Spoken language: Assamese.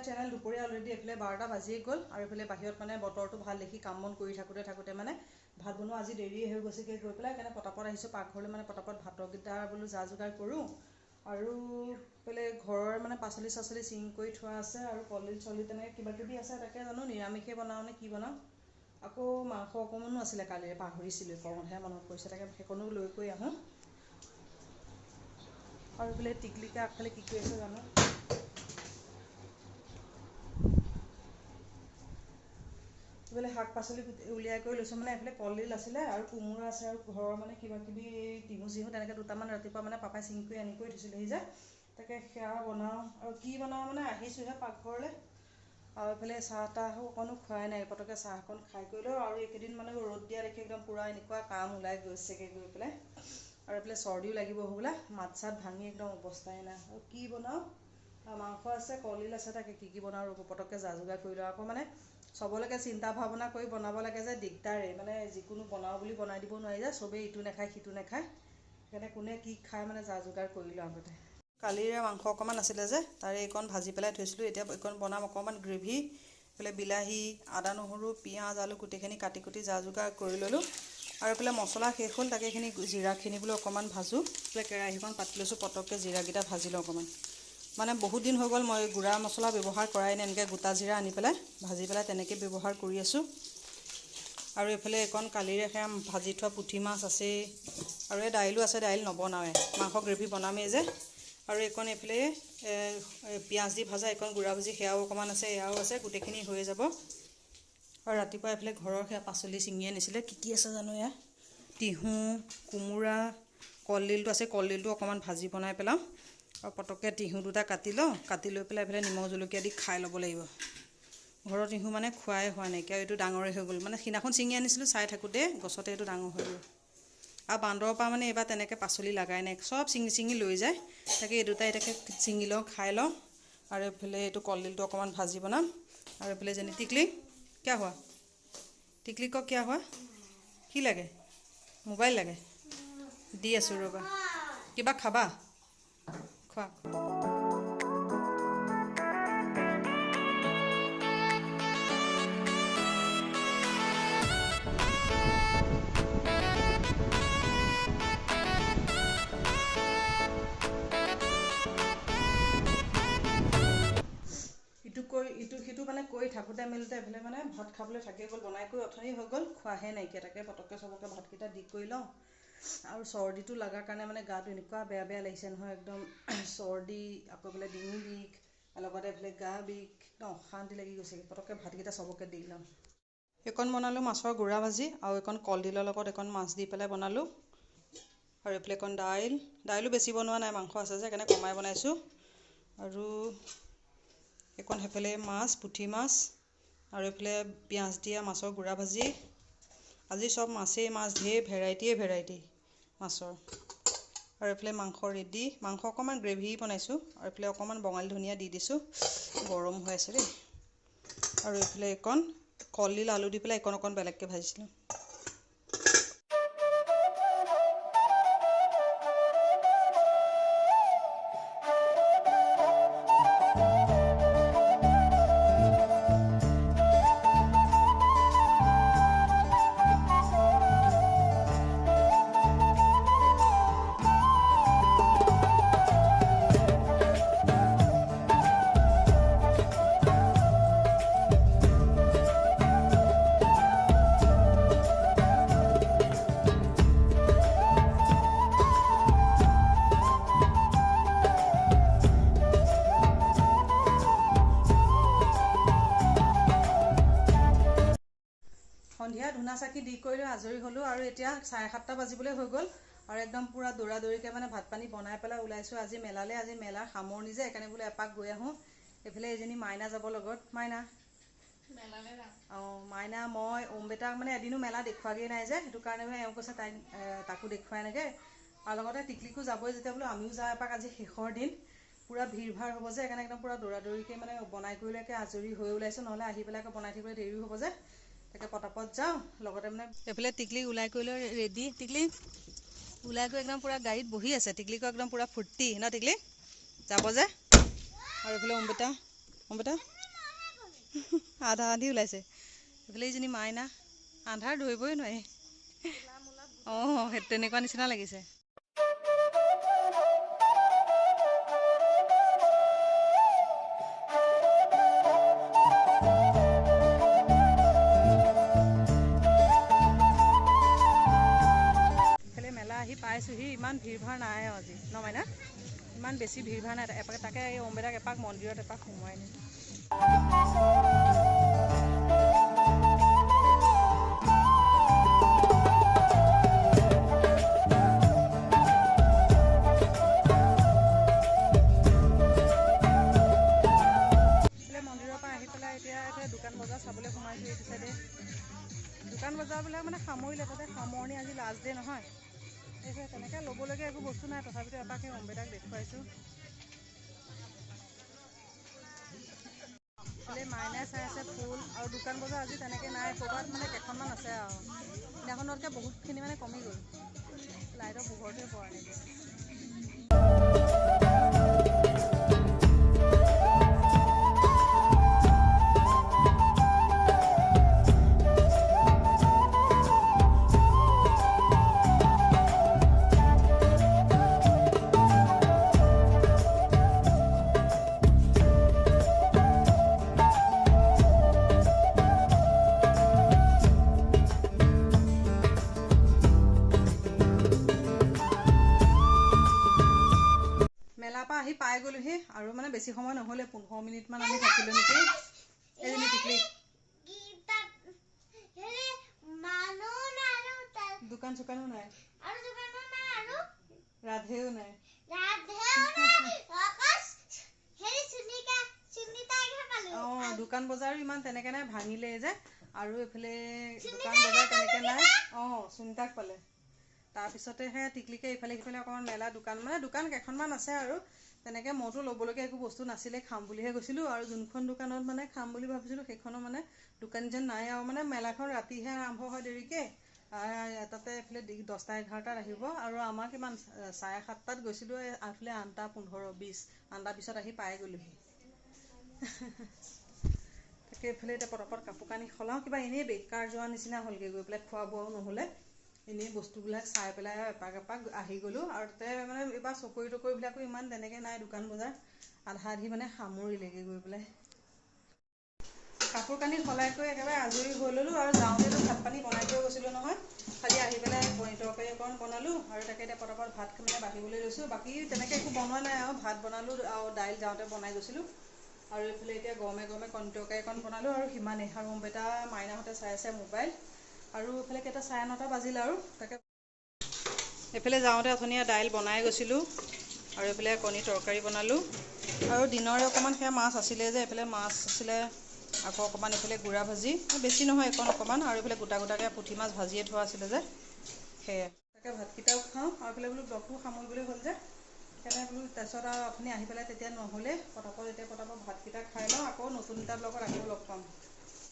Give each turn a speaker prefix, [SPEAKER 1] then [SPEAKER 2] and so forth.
[SPEAKER 1] মাই চেনেল দুপৰীয়া অলৰেডি এইফালে বাৰটা বাজিয়ে গ'ল আৰু এইফালে বাহিৰত মানে বতৰটো ভাল দেখি কাম বন কৰি থাকোঁতে থাকোঁতে মানে ভাত বনোৱা আজি দেৰি হৈ গৈছেগৈ গৈ পেলাই সেইকাৰণে পটাপট আহিছোঁ পাকঘৰলৈ মানে পটাপট ভাতৰকেইটা বোলো যা যোগাৰ কৰোঁ। আৰু এইফালে ঘৰৰ মানে পাচলি চাচলি ছিঙি কৰি থোৱা আছে আৰু কলডিল চলডিল তেনেকৈ কিবা কিবি আছে তাকে জানো নিৰামিষে বনাওঁ নে কি বনাওঁ। আকৌ মাংস অকণমানো আছিলে কালিৰে পাহৰিছিলোঁ কওঁতহে মনত পৰিছে তাকে সেইকণো লৈ কৰি আহোঁ। আৰু এইফালে টিকলিকা আগফালে কি কৰি আছে জানো। এইফালে শাক পাচলি উলিয়াই কৰি লৈছোঁ মানে এইফালে কলডিল আছিলে আৰু কোমোৰা আছে আৰু ঘৰৰ মানে কিবা কিবি টিহু চিহু তেনেকৈ দুটামান ৰাতিপুৱা মানে পাপাই কৰি আনি কৰি থৈছিলেহি যে। তাকে সেয়া বনাওঁ আৰু কি বনাওঁ মানে আহিছোঁহে পাকঘৰলৈ। আৰু এইফালে চাহ তাহো অকণো খোৱাই নাই পটককৈ চাহ অকণ খাই কৰি লওঁ আৰু এইকেইদিন মানে ৰ'দ দিয়া দেখি একদম পূৰা এনেকুৱা কাম ওলাই গৈছেগৈ গৈ পেলাই। আৰু এইফালে চৰ্দিও লাগিব হ'বলা মাত চাত ভাঙি একদম অৱস্থাই নাই। আৰু কি বনাওঁ? মাংস আছে কলডিল আছে তাকে কি কি বনাওঁ ৰ'ব পটককৈ যা যোগাৰ কৰি লওঁ। আকৌ মানে চবলৈকে চিন্তা ভাৱনা কৰি বনাব লাগে যে দিগদাৰেই মানে যিকোনো বনাওঁ বুলি বনাই দিব নোৱাৰি যে চবেই ইটো নাখায় সিটো নাখায়। সেইকাৰণে কোনে কি খায় মানে যা যোগাৰ কৰি লওঁ আগতে। কালিৰে মাংস অকণমান আছিলে যে তাৰে এইকণ ভাজি পেলাই থৈছিলোঁ। এতিয়া এইকণ বনাম অকণমান গ্ৰেভি এইফালে বিলাহী আদা নহৰু পিঁয়াজ আলু গোটেইখিনি কাটি কুটি যা যোগাৰ কৰি ল'লোঁ। আৰু এইফালে মছলা শেষ হ'ল তাকে এইখিনি জিৰাখিনি বোলো অকণমান ভাজোঁ। এইফালে কেৰাহীখন পাতি লৈছোঁ পটককৈ জিৰাকেইটা ভাজি লওঁ অকণমান। মানে বহুত দিন হৈ গ'ল মই গুড়া মছলা ব্যৱহাৰ কৰাই নাই এনেকৈ গোটা জিৰা আনি পেলাই ভাজি পেলাই তেনেকৈ ব্যৱহাৰ কৰি আছোঁ। আৰু এইফালে এইকণ কালিৰে সেয়া ভাজি থোৱা পুঠি মাছ আছেই আৰু এই দাইলো আছে দাইল নবনাওৱে মাংস গ্ৰেভি বনামেই যে। আৰু এইকণ এইফালে পিঁয়াজ দি ভাজা এইকণ গুড়া ভাজি সেয়াও অকণমান আছে এয়াও আছে গোটেইখিনি হৈ যাব। আৰু ৰাতিপুৱা এইফালে ঘৰৰ সেয়া পাচলি ছিঙি আনিছিলে। কি কি আছে জানো এয়া? তিহু কোমোৰা কলডিলটো আছে কলডিলটো অকণমান ভাজি বনাই পেলাওঁ। আৰু পটককৈ তিহু দুটা কাটি লওঁ। কাটি লৈ পেলাই এইফালে নিমখ জলকীয়া দি খাই ল'ব লাগিব। ঘৰৰ তিহু মানে খোৱাই হোৱা নাইকিয়া এইটো ডাঙৰেই হৈ গ'ল। মানে সিদিনাখন ছিঙি আনিছিলোঁ চাই থাকোঁতে গছতে এইটো ডাঙৰ হৈ গ'ল। আৰু বান্দৰৰ পৰা মানে এইবাৰ তেনেকৈ পাচলি লগাই নাই। চব ছিঙি ছিঙি লৈ যায়। তাকে এই দুটাই তাকে ছিঙি লওঁ খাই লওঁ। আৰু এইফালে এইটো কলডিলটো অকণমান ভাজি বনাম। আৰু এইফালে যেনে টিকলি কিয় হোৱা? টিকলি কক কিয় হোৱা? কি লাগে? মোবাইল লাগে? দি আছোঁ ৰ'বা। কিবা খাবা? খোৱা ইটো সিটো মানে কৰি থাকোঁতে মেলোতে এইফালে মানে ভাত খাবলৈ থাকি গ'ল বনাই কৰি অথনি হৈ গ'ল খোৱাহে নাইকিয়া তাকে পটককৈ চবকে ভাতকেইটা দি কৰি লওঁ। আৰু চৰ্দিটো লগাৰ কাৰণে মানে গাটো এনেকুৱা বেয়া বেয়া লাগিছে নহয় একদম চৰ্দি আকৌ বোলে ডিঙি বিষ লগতে এইফালে গা বিষ একদম অশান্তি লাগি গৈছেগৈ পটককৈ ভাতকেইটা চবকে দি লওঁ এইকণ বনালোঁ মাছৰ গুড়া ভাজি আৰু এইকণ কলডিলৰ লগত এইকণ মাছ দি পেলাই বনালোঁ। আৰু এইফালে এইকণ দাইল দাইলো বেছি বনোৱা নাই মাংস আছে যে সেইকাৰণে কমাই বনাইছোঁ। আৰু এইকণ সেইফালে মাছ পুঠি মাছ আৰু এইফালে পিঁয়াজ দিয়া মাছৰ গুড়া ভাজি। আজি চব মাছেই মাছ ঢেৰ ভেৰাইটিয়ে ভেৰাইটি। মাছৰ। আৰু এইফালে মাংস ৰেডি মাংস অকণমান গ্ৰেভি বনাইছোঁ আৰু এইফালে অকণমান বঙালী ধনিয়া দি দিছোঁ গৰম হৈ আছে দেই। আৰু এইফালে এইকণ কলডিল আলু দি পেলাই এইকণ অকণ বেলেগকৈ ভাজিছিলোঁ। চাকি দি কৰি লৈ আজৰি হ'লোঁ আৰু এতিয়া চাৰে সাতটা বাজিবলৈ হৈ গ'ল আৰু একদম পূৰা দৌৰা দৌৰিকৈ মানে ভাত পানী বনাই পেলাই ওলাইছোঁ। আজি মেলালৈ আজি মেলাৰ সামৰণি যে সেইকাৰণে বোলে এপাক গৈ আহোঁ। এইফালে এজনী মাইনা যাব লগত। মাইনা? অঁ মাইনা মই ওম বেটাক মানে এদিনো মেলা দেখুৱাগৈ নাই যে সেইটো কাৰণে মানে এওঁ কৈছে তাইক তাকো দেখুৱাই এনেকৈ। আৰু লগতে টিকলিকো যাবই যেতিয়া বোলো আমিও যাওঁ এপাক আজি শেষৰ দিন। পূৰা ভিৰ ভাৰ হ'ব যে সেইকাৰণে একদম পূৰা দৌৰা দৌৰিকৈ মানে বনাই কৰিলৈকে আজৰি হৈ ওলাইছোঁ নহ'লে আহি পেলাই আকৌ বনাই থাকিবলৈ দেৰি হ'ব যে। তাকে পটাপট যাওঁ লগতে মানে এইফালে টিকলি ওলাই কৰি লৈ ৰেডি টিকলি ওলাই গৈ একদম পূৰা গাড়ীত বহি আছে। টিকলিকো একদম পূৰা ফূৰ্তি ন টিকলি? যাব যে। আৰু এইফালে অম্বিতা অম্বিতা আধা আধি ওলাইছে। এইফালে এইজনী মাইনা আন্ধাৰ ধৰিবই নোৱাৰি। অঁ সেই তেনেকুৱা নিচিনা লাগিছে। এইফালে ইমান বেছি ভিৰ ভাৰ নাই, এপাক তাকে এই অম্বেদাক এপাক মন্দিৰত এপাক সোমোৱাই এতিয়া দোকান বজাৰ চাবলৈ সোমাইছোঁ এইটো চাইডে দোকান বজাৰবিলাক মানে সামৰিলে, তাতে সামৰণি আজি লাষ্ট ডে নহয়। এইফালে তেনেকৈ ল'বলগীয়া একো বস্তু নাই তথাপিতো এপাক অম্বেদাক দেখুৱাইছোঁ। এইফালে মাইনাই চাই আছে ফুল আৰু দোকান বজাৰ আজি তেনেকৈ নাই ক'ৰবাত মানে কেইখনমান আছে আৰু। সেইদিনাখনতকৈ বহুতখিনি মানে কমি গ'ল। লাইটৰ পোহৰটোৱে পৰা নেকি আহি পাই গ'লোহি আৰু মানে বেছি সময় নহ'লে পোন্ধৰ মিনিটমান আমি থাকিলোঁ নেকি? এজনী টিকলি। দোকান চোকানো নাই? ৰাধেও নাই। অঁ দোকান বজাৰো ইমান তেনেকৈ নাই ভাঙিলে যে। আৰু এইফালে দোকান বজাৰ তেনেকৈ নাই। অঁ চুনিতাক পালে। তাৰপিছতেহে টিকলিকে ইফালে সিফালে অকণমান মেলা দোকান মানে দোকান কেইখনমান আছে আৰু। তেনেকৈ মইতো ল'বলগীয়া একো বস্তু নাছিলে খাম বুলিহে গৈছিলোঁ আৰু যোনখন দোকানত মানে খাম বুলি ভাবিছিলোঁ সেইখনো মানে দোকান যেন নাই আৰু মানে মেলাখন ৰাতিহে আৰম্ভ হয় দেৰিকৈ। তাতে এইফালে দহটা এঘাৰটাত আহিব আৰু আমাৰ কিমান চাৰে সাতটাত গৈছিলোঁ এই এইফালে আঠটা পোন্ধৰ বিছ আঠটা বিছত আহি পাই গ'লোহি। তাকে এইফালে এতিয়া পটাপট কাপোৰ কানি সলাওঁ কিবা এনেই বেকাৰ যোৱা নিচিনা হ'লগৈ গৈ পেলাই খোৱা বোৱাও নহ'লে। এনেই বস্তুবিলাক চাই পেলাই এপাক এপাক আহি গ'লোঁ আৰু তাতে মানে এইবাৰ চকৰি তকৰিবিলাকো ইমান তেনেকৈ নাই দোকান বজাৰ। আধা আধি মানে সামৰিলেগৈ গৈ পেলাই। কাপোৰ কানি সলাই কৰি একেবাৰে আজৰি হৈ ল'লোঁ আৰু যাওঁতেতো ভাত পানী বনাই থৈ গৈছিলোঁ নহয়। খালি আহি পেলাই পনীৰ তৰকাৰী অকণ বনালোঁ আৰু তাকে এতিয়া পটাপট ভাত মানে বাঢ়িবলৈ লৈছোঁ। বাকী তেনেকৈ একো বনোৱা নাই আৰু ভাত বনালোঁ আৰু দাইল যাওঁতে বনাই গৈছিলোঁ। আৰু এইফালে এতিয়া গৰমে গৰমে কণী তৰকাৰী অকণ বনালোঁ আৰু সিমানেই আৰু বেটা মাইনাহঁতে চাই আছে মোবাইল। আৰু এইফালে কেইটা চাৰে নটা বাজিল আৰু তাকে এইফালে যাওঁতে অথনিয়ে দাইল বনাই গৈছিলোঁ আৰু এইফালে কণী তৰকাৰী বনালোঁ। আৰু দিনৰে অকণমান সেয়া মাছ আছিলে যে এইফালে মাছ আছিলে আকৌ অকণমান এইফালে গুড়া ভাজি বেছি নহয় এইকণ অকণমান আৰু এইফালে গোটা গোটাকৈ পুঠি মাছ ভাজিয়ে থোৱা আছিলে যে সেয়াই তাকে ভাতকেইটাও খাওঁ আৰু এইফালে বোলো ব্লগটো সামৰিবলৈ হ'ল যে সেইকাৰণে বোলো তাৰপিছত আৰু আপুনি আহি পেলাই তেতিয়া নহ'লে পটাপট এতিয়া পটাপট ভাতকেইটা খাই লওঁ আকৌ নতুন এটা ব্লগত আকৌ লগ পাম।